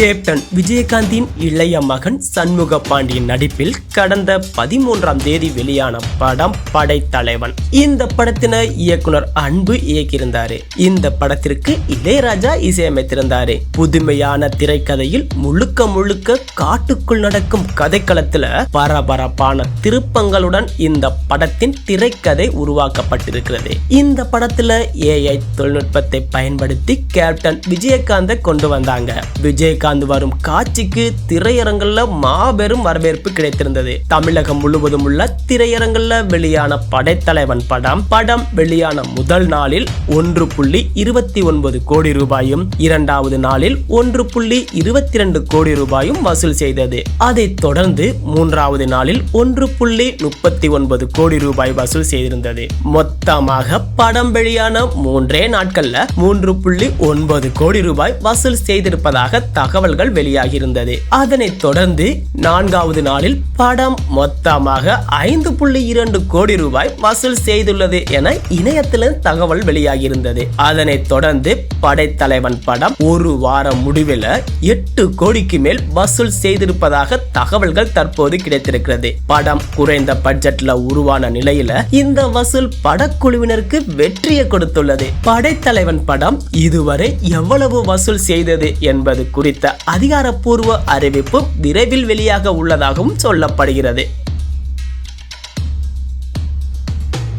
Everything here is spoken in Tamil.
கேப்டன் விஜயகாந்தின் இளைய மகன் சண்முக பாண்டியன் நடிப்பில் கடந்த பதிமூன்றாம் தேதி வெளியான படம் படைத்தலைவன். இந்த படத்தினை இயக்குனர் அன்பு இயக்கியிருந்தாரு. இந்த படத்திற்கு இளையராஜா இசையமைத்திருந்தாரு. புதுமையான திரைக்கதையில் முழுக்க முழுக்க காட்டுக்குள் நடக்கும் கதைக்களத்துல பரபரப்பான திருப்பங்களுடன் இந்த படத்தின் திரைக்கதை உருவாக்கப்பட்டிருக்கிறது. இந்த படத்துல ஏஐ தொழில்நுட்பத்தை பயன்படுத்தி கேப்டன் விஜயகாந்தை கொண்டு வந்தாங்க. விஜயகாந்த் வரும் காட்சிக்கு திரையரங்குல மாபெரும் வரவேற்பு கிடைத்திருந்தது. தமிழகம் முழுவதும் உள்ள திரையரங்குல வெளியான படைத்தலைவன் படம் படம் வெளியான முதல் நாளில் ஒன்று புள்ளி இருபத்தி ஒன்பது கோடி ரூபாயும் இரண்டாவது நாளில் ஒன்று புள்ளி இருபத்தி இரண்டு கோடி ரூபாயும் வசூல் செய்தது. அதைத் தொடர்ந்து மூன்றாவது நாளில் ஒன்று புள்ளி முப்பத்தி ஒன்பது கோடி ரூபாய் வசூல் செய்திருந்தது. மொத்தமாக படம் வெளியான மூன்றே நாட்கள்ல மூன்று புள்ளி ஒன்பது கோடி ரூபாய் வசூல் செய்திருப்பதாக தகவல்கள் வெளியாகியிருந்தது. அதனைத் தொடர்ந்து நான்காவது நாளில் படம் மொத்தமாக ஐந்து புள்ளி இரண்டு கோடி ரூபாய் வசூல் செய்துள்ளது என இணையத்தில் தகவல் வெளியாகியிருந்தது. அதனைத் தொடர்ந்து படைத்தலைவன் படம் ஒரு வாரம் முடிவில் எட்டு கோடிக்கு மேல் வசூல் செய்திருப்பதாக தகவல்கள் தற்போது கிடைத்திருக்கிறது. படம் குறைந்த பட்ஜெட்ல உருவான நிலையில இந்த வசூல் படக்குழுவினருக்கு வெற்றியை கொடுத்துள்ளது. படைத்தலைவன் படம் இதுவரை எவ்வளவு வசூல் செய்தது என்பது குறித்த அதிகாரப்பூர்வ அறிவிப்பு விரைவில் வெளியே வெளியாக உள்ளதாகவும் சொல்லப்படுகிறது.